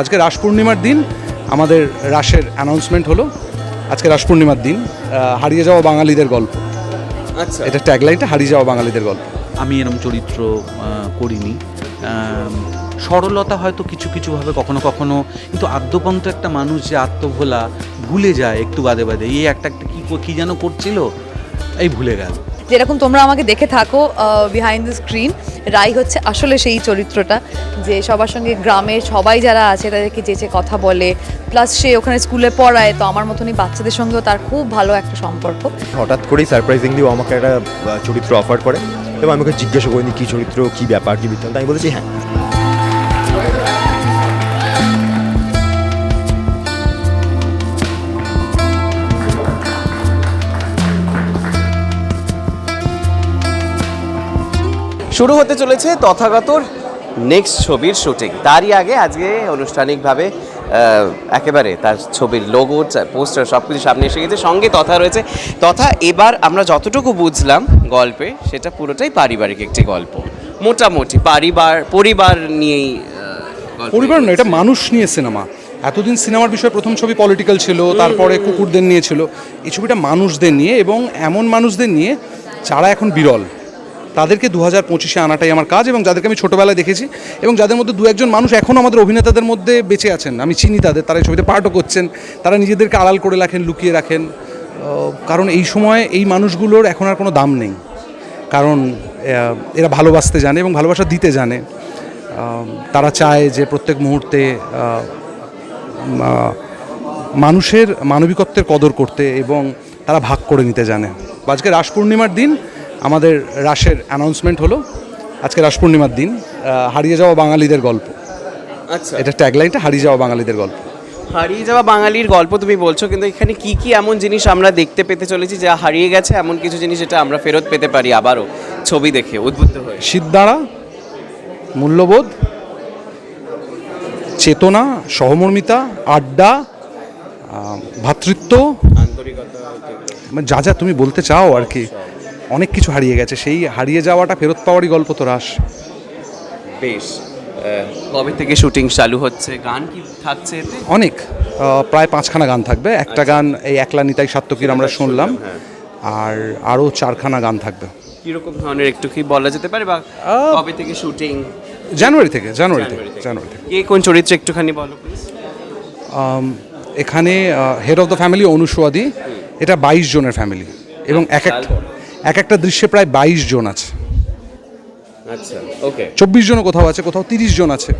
আজকে রাস পূর্ণিমার দিন আমাদের রাসের অ্যানাউন্সমেন্ট হলো আজকে রাস পূর্ণিমার দিন হারিয়ে যাওয়া বাঙালিদের গল্প। আচ্ছা। এটা ট্যাগলাইনটা হারিয়ে যাওয়া বাঙালিদের গল্প। আমি এরম চরিত্র করিনি। সরলতা হয়তো কিছু কিছুভাবে কখনো কখনো কিন্তু আদ্যপন্ত একটা মানুষ যে আত্মভোলা ভুলে যায় একটু বাদে বাদে। এই একটা একটা কী কী যেন করছিল এই ভুলে গেল। যেরকম তোমরা আমাকে দেখে থাকো বিহাইন্ড দ্য স্ক্রিন রাই হচ্ছে আসলে সেই চরিত্রটা, যে সবার সঙ্গে গ্রামের সবাই যারা আছে তাদেরকে যে যে কথা বলে প্লাস সে ওখানে স্কুলে পড়ায়, তো আমার মতনই বাচ্চাদের সঙ্গেও তার খুব ভালো একটা সম্পর্ক। হঠাৎ করেই সারপ্রাইজিংলি ও আমাকে একটা চরিত্র অফার করে, এবং আমাকে জিজ্ঞাসা করিনি কী চরিত্র, কী ব্যাপার, কী বৃত্তান্ত, আমি বলেছি হ্যাঁ। শুরু হতে চলেছে তথাগতর নেক্সট ছবির শুটিং তারই আগে আজকে আনুষ্ঠানিকভাবে একেবারে তার ছবির লোগো পোস্টার সব কিছু সামনে এসে গেছে। সঙ্গে তথা রয়েছে। তথা এবার আমরা যতটুকু বুঝলাম গল্পে সেটা পুরোটাই পারিবারিক একটি গল্প। মোটামুটি পরিবার পরিবার নিয়েই পরিবার নয় এটা মানুষ নিয়ে সিনেমা এতদিন সিনেমার বিষয়ে প্রথম ছবি পলিটিক্যাল ছিল তারপরে কুকুরদের নিয়ে ছিল। এই ছবিটা মানুষদের নিয়ে এবং এমন মানুষদের নিয়ে যারা এখন বিরল। তাদেরকে দু হাজার পঁচিশে আনাটাই আমার কাজ এবং যাদেরকে আমি ছোটোবেলায় দেখেছি এবং যাদের মধ্যে দু একজন মানুষ এখনও আমাদের অভিনেতাদের মধ্যে বেঁচে আছেন। আমি চিনি তাদের, তারা এই ছবিতে পার্টও করছেন, তারা নিজেদেরকে আড়াল করে রাখেন, লুকিয়ে রাখেন। কারণ এই সময় এই মানুষগুলোর এখন আর কোনো দাম নেই। কারণ এরা ভালোবাসতে জানে এবং ভালোবাসা দিতে জানে। তারা চায় যে প্রত্যেক মুহূর্তে মানুষের মানবিকত্বের কদর করতে এবং তারা ভাগ করে নিতে জানে। আজকে রাস পূর্ণিমার দিন আমাদের রাসের অ্যানাউন্সমেন্ট হলো আজকে রাস পূর্ণিমার দিন হারিয়ে যাওয়া বাঙালিদের গল্প। আচ্ছা। এটা ট্যাগলাইনটা হারিয়ে যাওয়া বাঙালিদের গল্প। হারিয়ে যাওয়া বাঙালির গল্প তুমি বলছো কিন্তু এখানে কি কি এমন জিনিস আমরা দেখতে পেতে চলেছি যা হারিয়ে গেছে এমন কিছু জিনিস যেটা আমরা ফেরত পেতে পারি আবারও ছবি দেখে উদ্বুদ্ধ হয়ে। সিদ্ধারা মূল্যবোধ চেতনা সহমর্মিতা আড্ডা ভ্রাতৃত্ব আন্তরিকতা। মানে যা যা তুমি বলতে চাও আর কি। অনেক কিছু হারিয়ে গেছে। সেই হারিয়ে যাওয়াটা ফেরত পাওয়ারই গল্প তো রাস। বেশ কবে থেকে শুটিং চালু হচ্ছে? গান কি থাকছে এতে? অনেক প্রায় পাঁচখানা গান থাকবে। একটা গান এই একলা নিতাই সাত্তকীর আমরা শুনলাম। হ্যাঁ। আর আরও চারখানা গান থাকবে। কীরকম ধরনের একটু কি বলা যেতে পারে? বা কবে থেকে শুটিং? জানুয়ারি থেকে জানুয়ারি থেকে জানুয়ারি থেকে। কে কোন চরিত্র একটুখানি বলো প্লিজ এখানে হেড অফ দ্য ফ্যামিলি অনুসুয়াদি এটা বাইশ জনের ফ্যামিলি এবং এক এক এক একটা দৃশ্যে প্রায় বাইশ জন আছে। আচ্ছা ওকে। চব্বিশ জনও কোথাও আছে কোথাও তিরিশ জন আছে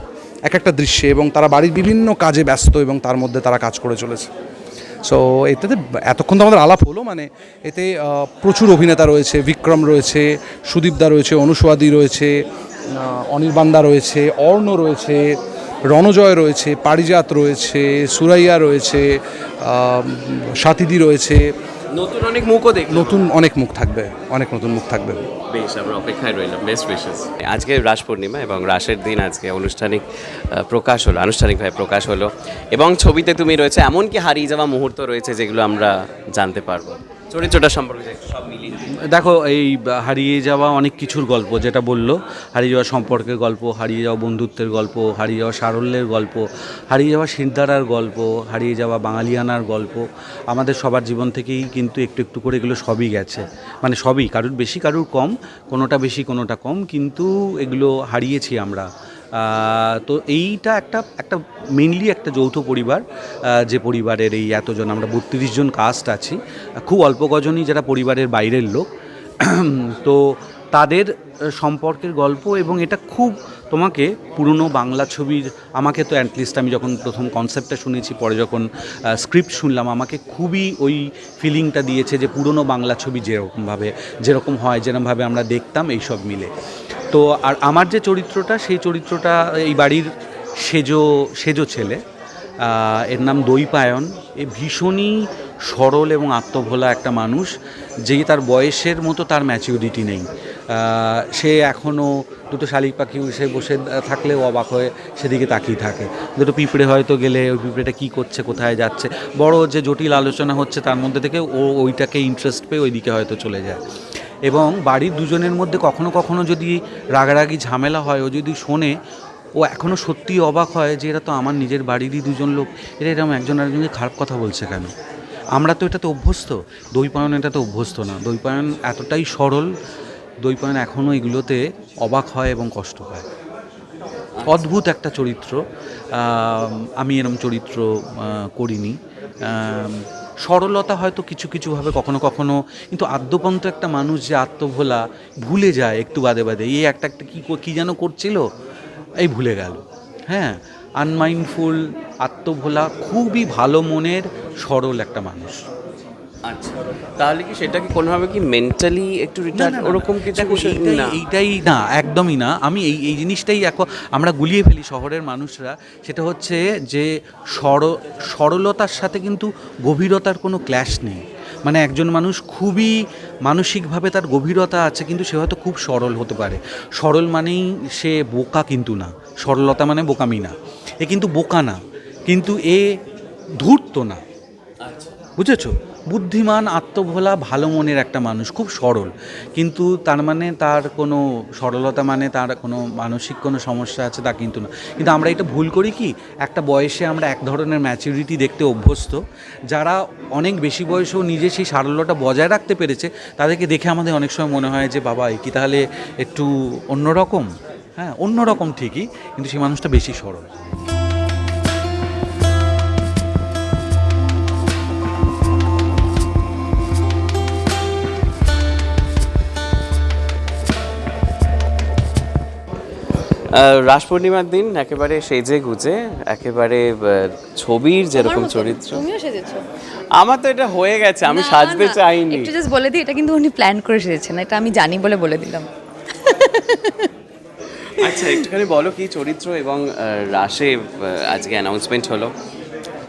এক একটা দৃশ্যে এবং তারা বাড়ির বিভিন্ন কাজে ব্যস্ত এবং তার মধ্যে তারা কাজ করে চলেছে। সো এটাতে এতক্ষণ তো আমাদের আলাপ হলো মানে এতে প্রচুর অভিনেতা রয়েছে বিক্রম রয়েছে সুদীপদা রয়েছে অনুসুয়াদি রয়েছে আহ, অনির্বাণদা রয়েছে অর্ণ রয়েছে রণজয় রয়েছে পারিজাত রয়েছে সুরাইয়া রয়েছে সাথীদি রয়েছে। নতুন অনেক মুখও দেখ নতুন অনেক মুখ থাকবে অনেক নতুন মুখ থাকবে। বেশ আমরা অপেক্ষায় রইলাম। বেস্ট উইশেস আজকে রাস পূর্ণিমা এবং রাসের দিন আজকে আনুষ্ঠানিক প্রকাশ হলো আনুষ্ঠানিকভাবে প্রকাশ হলো। এবং ছবিতে তুমি রয়েছে এমন কি হারিয়ে যাওয়া মুহূর্ত রয়েছে যেগুলো আমরা জানতে পারব। চরিত্রটা সম্পর্কে সব মিলিয়ে দেখো, এই হারিয়ে যাওয়া অনেক কিছুর গল্প, যেটা বলল, হারিয়ে যাওয়া সম্পর্কের গল্প, হারিয়ে যাওয়া বন্ধুত্বের গল্প, হারিয়ে যাওয়া সারল্যের গল্প, হারিয়ে যাওয়া সিদ্ধারার গল্প, হারিয়ে যাওয়া বাঙালিয়ানার গল্প, আমাদের সবার জীবন থেকেই কিন্তু একটু একটু করে এগুলো সবই গেছে। মানে সবই, কারুর বেশি, কারুর কম, কোনোটা বেশি, কোনোটা কম, কিন্তু এগুলো হারিয়েছি আমরা। তো এইটা একটা একটা মেনলি একটা যৌথ পরিবার যে পরিবারের এই এতজন, আমরা বত্রিশ জন কাস্ট আছি। খুব অল্প কজনই যারা পরিবারের বাইরের লোক। তো তাদের সম্পর্কের গল্প এবং এটা খুব তোমাকে পুরনো বাংলা ছবির, আমাকে তো অ্যাটলিস্ট আমি যখন প্রথম কনসেপ্টটা শুনেছি, পরে যখন স্ক্রিপ্ট শুনলাম, আমাকে খুবই ওই ফিলিংটা দিয়েছে যে পুরনো বাংলা ছবি যেরকমভাবে, যেরকম হয় যেরকমভাবে আমরা দেখতাম এইসব মিলে। তো আর আমার যে চরিত্রটা, সেই চরিত্রটা এই বাড়ির সেজো সেজো ছেলে। এর নাম দৈপায়ন এ ভীষণই সরল এবং আত্মভোলা একটা মানুষ, যে তার বয়সের মতো তার ম্যাচিউরিটি নেই। সে এখনও দুটো শালিক পাখি এসে বসে থাকলেও অবাক হয়ে সেদিকে তাকিয়ে থাকে। দুটো পিঁপড়ে হয়তো গেলে ওই পিঁপড়েটা কী করছে, কোথায় যাচ্ছে। বড় যে জটিল আলোচনা হচ্ছে, তার মধ্যে থেকে ও ওইটাকে ইন্টারেস্ট পেয়ে ওইদিকে হয়তো চলে যায়। এবং বাড়ির দুজনের মধ্যে কখনো কখনো যদি রাগারাগি ঝামেলা হয়, ও যদি শোনে, ও এখনও সত্যিই অবাক হয় যে এরা তো আমার নিজের বাড়িরই দুজন লোক। এরা এরকম একজন আরেকজনকে খারাপ কথা বলছে কেন? আমরা তো এটাতে অভ্যস্ত। দইপায়ন এটাতে অভ্যস্ত না। দইপায়ন এতটাই সরল দইপায়ন এখনও এগুলোতে অবাক হয় এবং কষ্ট হয় অদ্ভুত একটা চরিত্র। আমি এরম চরিত্র করিনি। সরলতা হয়তো কিছু কিছুভাবে কখনো কখনো, কিন্তু আদ্যপন্ত একটা মানুষ যে আত্মভোলা ভুলে যায় একটু বাদে বাদে, এই একটা একটা কী কী যেন করছিল, এই ভুলে গেল। হ্যাঁ? আনমাইন্ডফুল আত্মভোলা, খুবই ভালো মনের, সরল একটা মানুষ। আচ্ছা। তাহলে কি সেটা কি কোনোভাবে কি মেন্টালি একটু রিটার্ন ওরকম কিছু না। এইটাই না একদমই না। আমি এই এই জিনিসটাই এখন আমরা গুলিয়ে ফেলি শহরের মানুষরা। সেটা হচ্ছে যে সর সরলতার সাথে কিন্তু গভীরতার কোনো ক্ল্যাশ নেই। মানে একজন মানুষ খুবই মানসিকভাবে তার গভীরতা আছে কিন্তু সে হয়তো খুব সরল হতে পারে। সরল মানেই সে বোকা কিন্তু না। সরলতা মানে বোকামি না। এ কিন্তু বোকা না। কিন্তু এ ধূর্ত না। বুঝেছ? বুদ্ধিমান, আত্মভোলা, ভালো মনের একটা মানুষ, খুব সরল। কিন্তু তার মানে তার কোনো সরলতা মানে তার কোনো মানসিক কোনো সমস্যা আছে তা কিন্তু না। কিন্তু আমরা এটা ভুল করি কি? একটা বয়সে আমরা এক ধরনের ম্যাচুরিটি দেখতে অভ্যস্ত। যারা অনেক বেশি বয়সেও নিজে সেই সারল্যটা বজায় রাখতে পেরেছে, তাদেরকে দেখে আমাদের অনেক সময় মনে হয় যে, বাবা কি তাহলে একটু অন্যরকম? হ্যাঁ অন্যরকম ঠিকই, কিন্তু সেই মানুষটা বেশি সরল। রাস পূর্ণিমার দিন একেবারে সেজে গুজে একেবারে ছবির যেরকম চরিত্র। তুমিও সেজেছো? আমার তো এটা হয়ে গেছে আমি সাজতে চাইনি। একটু জাস্ট বলে দিই এটা কিন্তু উনি প্ল্যান করে সেজেছেন এটা আমি জানি বলে বলে দিলাম। আচ্ছা একটুখানি বলো কি চরিত্র এবং রাশে রাসে আজকে অ্যানাউন্সমেন্ট হলো।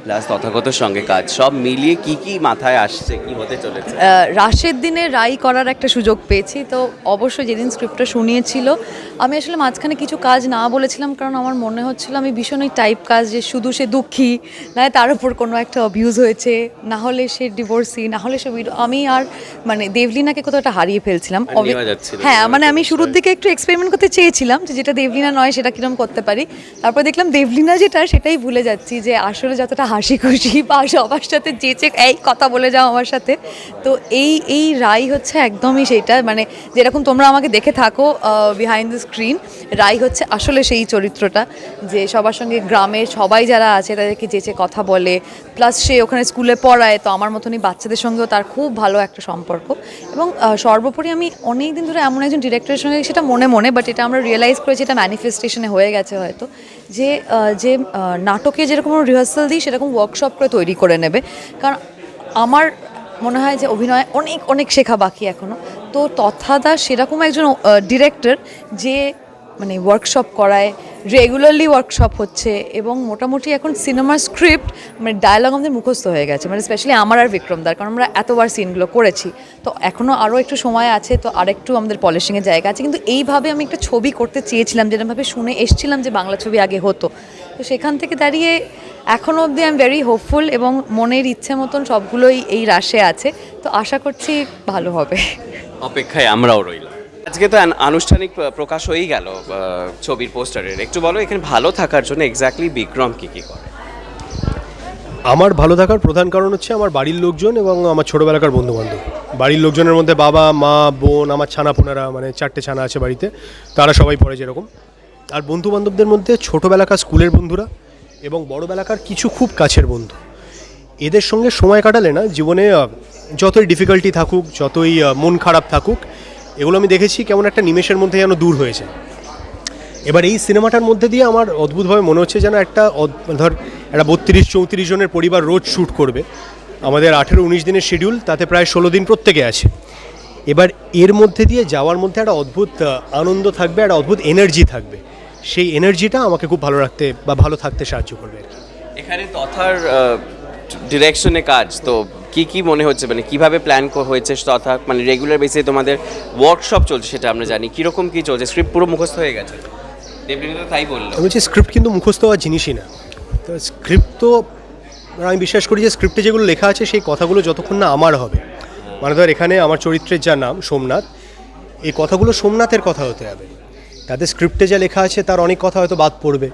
প্লাস তথাগতর সঙ্গে কাজ সব মিলিয়ে কি কি মাথায় আসছে কি হতে চলেছে রাশের দিনে রাই করার একটা সুযোগ পেয়েছি তো অবশ্যই যেদিন স্ক্রিপ্টটা শুনিয়েছিল আমি আসলে মাঝখানে কিছু কাজ না বলেছিলাম কারণ আমার মনে হচ্ছিল আমি ভীষণ ওই টাইপ কাজ যে শুধু সে দুঃখী না তার উপর কোনো একটা অবিউজ হয়েছে না হলে সে ডিভোর্সি না হলে সে। আমি আর মানে দেবলিনাকে কোথাও একটা হারিয়ে ফেলছিলাম আর অবি- নেওয়া যাচ্ছিল না, হ্যাঁ মানে আমি শুরুর দিকে একটু এক্সপেরিমেন্ট করতে চেয়েছিলাম যে যেটা দেবলিনা নয় সেটা কিরম করতে পারি তারপর দেখলাম দেবলিনা যেটা সেটাই ভুলে যাচ্ছি যে আসলে যতটা হাসি খুশি বা সবার সাথে যে চেক এই কথা বলে যাও আমার সাথে। তো এই এই রাই হচ্ছে একদমই সেইটা মানে যেরকম তোমরা আমাকে দেখে থাকো বিহাইন্ড দ্য স্ক্রিন রাই হচ্ছে আসলে সেই চরিত্রটা যে সবার সঙ্গে গ্রামের সবাই যারা আছে তাদেরকে যেচে কথা বলে প্লাস সে ওখানে স্কুলে পড়ায়, তো আমার মতনই বাচ্চাদের সঙ্গেও তার খুব ভালো একটা সম্পর্ক। এবং সর্বোপরি আমি অনেক দিন ধরে এমন একজন ডিরেক্টরের সঙ্গে, সেটা মনে মনে বাট এটা আমরা রিয়েলাইজ করেছি, এটা ম্যানিফেস্টেশনে হয়ে গেছে হয়তো, যে যে নাটকে যেরকম রিহার্সাল দিই, সেরকম ওয়ার্কশপ করে তৈরি করে নেবে। কারণ আমার মনে হয় যে অভিনয় অনেক অনেক শেখা বাকি এখনও তো তথাদা সেরকম একজন ডিরেক্টর যে মানে ওয়ার্কশপ করায় রেগুলারলি ওয়ার্কশপ হচ্ছে এবং মোটামুটি এখন সিনেমার স্ক্রিপ্ট মানে ডায়লগ আমাদের মুখস্থ হয়ে গেছে। মানে স্পেশালি আমার আর বিক্রমদার কারণ আমরা এতবার সিনগুলো করেছি। তো এখনও আরও একটু সময় আছে, তো আরেকটু আমাদের পলিশিংয়ের জায়গা আছে। কিন্তু এইভাবে আমি একটা ছবি করতে চেয়েছিলাম, যেরকমভাবে শুনে এসছিলাম যে বাংলা ছবি আগে হতো। তো সেখান থেকে দাঁড়িয়ে এখনও অবধি আই এম ভেরি হোপফুল এবং মনের ইচ্ছে মতন সবগুলোই এই রাশে আছে। তো আশা করছি ভালো হবে। অপেক্ষায় আমরাও রইলাম। আজকে তো আনুষ্ঠানিক প্রকাশ হয়েই গেল ছবির পোস্টারের। একটু বলো, এখানে ভালো থাকার জন্য এক্স্যাক্টলি বিক্রম কি কি করে? আমার ভালো থাকার প্রধান কারণ হচ্ছে আমার বাড়ির লোকজন এবং আমার ছোটোবেলাকার বন্ধু বান্ধব বাড়ির লোকজনের মধ্যে বাবা, মা, বোন, আমার ছানা পোনারা মানে চারটে ছানা আছে বাড়িতে, তারা সবাই পড়ে যেরকম। আর বন্ধু বান্ধবদের মধ্যে ছোটোবেলাকার স্কুলের বন্ধুরা এবং বড়োবেলাকার কিছু খুব কাছের বন্ধু। এদের সঙ্গে সময় কাটালে না, জীবনে যতই ডিফিকাল্টি থাকুক, যতই মন খারাপ থাকুক এগুলো আমি দেখেছি কেমন একটা নিমেষের মধ্যে যেন দূর হয়েছে। এবার এই সিনেমাটার মধ্যে দিয়ে আমার অদ্ভুতভাবে মনে হচ্ছে যেন একটা ধর, একটা বত্রিশ, চৌত্রিশ জনের পরিবার রোজ শ্যুট করবে। আমাদের আঠেরো, উনিশ দিনের শিডিউল তাতে প্রায় ষোলো দিন প্রত্যেকে আছে। এবার এর মধ্যে দিয়ে যাওয়ার মধ্যে একটা অদ্ভুত আনন্দ থাকবে, একটা অদ্ভুত এনার্জি থাকবে। সেই এনার্জিটা আমাকে খুব ভালো রাখতে বা ভালো থাকতে সাহায্য করবে এখানে তথার ডিরেকশনে কাজ, তো কি কি মনে হচ্ছে? মানে কীভাবে প্ল্যান হয়েছে তথা মানে রেগুলার বেসিসে তোমাদের ওয়ার্কশপ চলছে সেটা আমরা জানি। কীরকম কি চলছে? স্ক্রিপ্ট পুরো মুখস্থ হয়ে গেছে। তাই বলল। আমি বলছি স্ক্রিপ্ট কিন্তু মুখস্থ হওয়ার জিনিসই না। তো স্ক্রিপ্ট তো আমি বিশ্বাস করি যে স্ক্রিপ্টে যেগুলো লেখা আছে সেই কথাগুলো যতক্ষণ না আমার হবে। মানে ধর এখানে আমার চরিত্রের যা নাম, সোমনাথ, এই কথাগুলো সোমনাথের কথা হতে হবে। তাদের স্ক্রিপ্টে যা লেখা আছে তার অনেক কথা হয়তো বাদ পড়বে।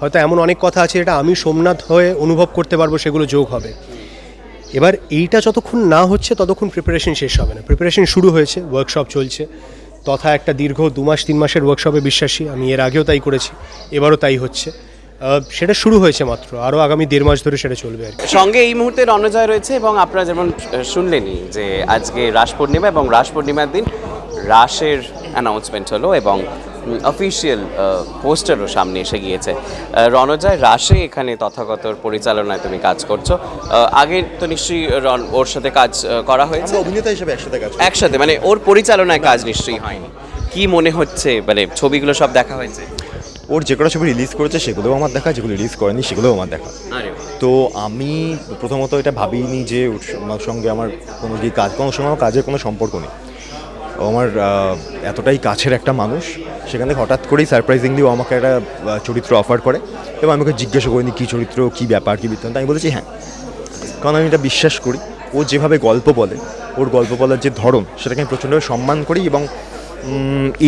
হয়তো এমন অনেক কথা আছে যেটা আমি সোমনাথ হয়ে অনুভব করতে পারব সেগুলো যোগ হবে। এবার এইটা যতক্ষণ না হচ্ছে, ততক্ষণ প্রিপারেশন শেষ হবে না। প্রিপারেশন শুরু হয়েছে ওয়ার্কশপ চলছে। তথা একটা দীর্ঘ দু মাস, তিন মাসের ওয়ার্কশপে বিশ্বাসী, আমি এর আগেও তাই করেছি, এবারও তাই হচ্ছে। সেটা শুরু হয়েছে মাত্র, আরও আগামী দেড় মাস ধরে সেটা চলবে আর সঙ্গে এই মুহূর্তে রণজয় রয়েছে এবং আপনারা যেমন শুনলেনই যে আজকে রাস পূর্ণিমা এবং রাস পূর্ণিমার দিন, রাসের অ্যানাউন্সমেন্ট হলো এবং অফিসিয়াল পোস্টারও সামনে এসে গিয়েছে। রণজয় রাসে এখানে তথাগতর পরিচালনায় তুমি কাজ করছ। আগে তো নিশ্চয়ই রণ- ওর সাথে কাজ করা হয়েছে? অভিনেতা হিসেবে একসাথে কাজ একসাথে মানে ওর পরিচালনায় কাজ নিশ্চয়ই হয়নি। কি মনে হচ্ছে মানে ছবিগুলো সব দেখা হয়েছে? ওর যে কটা ছবি রিলিজ করেছে সেগুলোও আমার দেখা যেগুলো রিলিজ করেনি সেগুলোও আমার দেখা। তো আমি প্রথমত এটা ভাবিনি যে ওর সঙ্গে আমার কোনো কাজ কোনো সময় আমার কাজের কোনো সম্পর্ক নেই। ও আমার এতটাই কাছের একটা মানুষ, সেখানে হঠাৎ করেই সারপ্রাইজিংলি ও আমাকে একটা চরিত্র অফার করে এবং আমি ওকে জিজ্ঞাসা করিনি কী চরিত্র, কী ব্যাপার, কী বৃত্তান্ত। আমি বলেছি হ্যাঁ। কারণ আমি এটা বিশ্বাস করি, ও যেভাবে গল্প বলে, ওর গল্প বলার যে ধরন, সেটাকে আমি প্রচণ্ডভাবে সম্মান করি এবং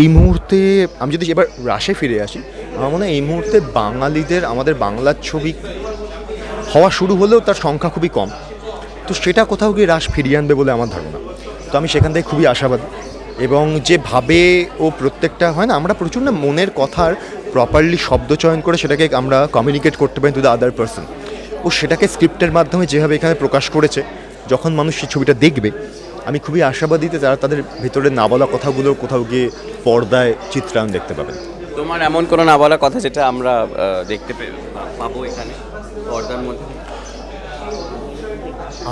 এই মুহূর্তে আমি যদি এবার রাশে ফিরে আসি, আমার মনে হয় এই মুহূর্তে বাঙালিদের, আমাদের বাংলার ছবি হওয়া শুরু হলেও তার সংখ্যা খুবই কম। তো সেটা কোথাও গিয়ে হ্রাস ফিরিয়ে আনবে বলে আমার ধারণা। তো আমি সেখান থেকে খুবই আশাবাদী। এবং যেভাবে ও প্রত্যেকটা হয় না আমরা প্রচুর না মনের কথার প্রপারলি শব্দ চয়ন করে সেটাকে আমরা কমিউনিকেট করতে পারি টু দ্য আদার পার্সন ও সেটাকে স্ক্রিপ্টের মাধ্যমে যেভাবে এখানে প্রকাশ করেছে যখন মানুষ সেই ছবিটা দেখবে আমি খুবই আশাবাদী যে তারা তাদের ভিতরে না বলা কথাগুলো কোথাও গিয়ে পর্দায় চিত্রায়ন দেখতে পাবেন। তোমার এমন কোনো না বলা কথা যেটা আমরা দেখতে পাবো এখানে পর্দার মধ্যে?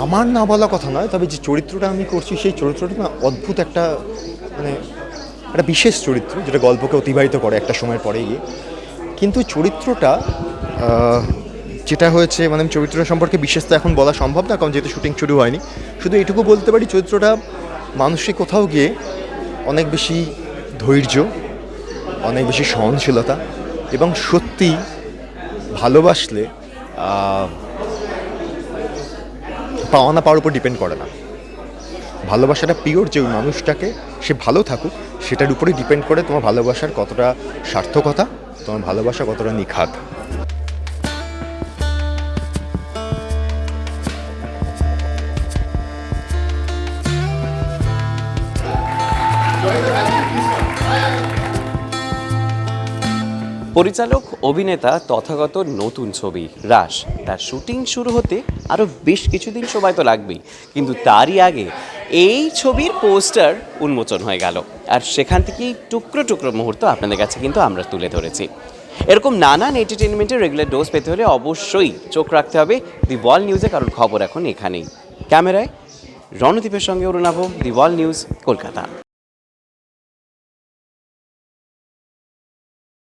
আমার না বলা কথা নয় তবে যে চরিত্রটা আমি করছি সেই চরিত্রটা না অদ্ভুত একটা মানে একটা বিশেষ চরিত্র যেটা গল্পকে অতিবাহিত করে একটা সময়ের পরে গিয়ে। কিন্তু চরিত্রটা যেটা হয়েছে মানে আমি চরিত্র সম্পর্কে বিশেষ তো এখন বলা সম্ভব না, কারণ যেহেতু শুটিং শুরু হয়নি। শুধু এটুকু বলতে পারি, চরিত্রটা মানুষকে কোথাও গিয়ে অনেক বেশি ধৈর্য, অনেক বেশি সহনশীলতা এবং সত্যি ভালোবাসলে পাওয়া না পাওয়ার উপর ডিপেন্ড করে না। ভালোবাসাটা পিওর যে ওই মানুষটাকে সে ভালো থাকুক, সেটার উপরেই ডিপেন্ড করে তোমার ভালোবাসার কতটা সার্থকতা, তোমার ভালোবাসা কতটা নিখাত। পরিচালক, অভিনেতা তথাগত নতুন ছবি রাস তার শুটিং শুরু হতে আরও বেশ কিছুদিন সময় তো লাগবেই। কিন্তু তারই আগে এই ছবির পোস্টার উন্মোচন হয়ে গেল। আর সেখান থেকেই টুকরো টুকরো মুহূর্ত আপনাদের কাছে কিন্তু আমরা তুলে ধরেছি। এরকম নানান এন্টারটেনমেন্টের রেগুলার ডোজ পেতে হলে অবশ্যই চোখ রাখতে হবে। দি ওয়াল নিউজে কারণ খবর এখন এখানেই। ক্যামেরায় রণদীপের সঙ্গে Arunava the wall news Kolkata.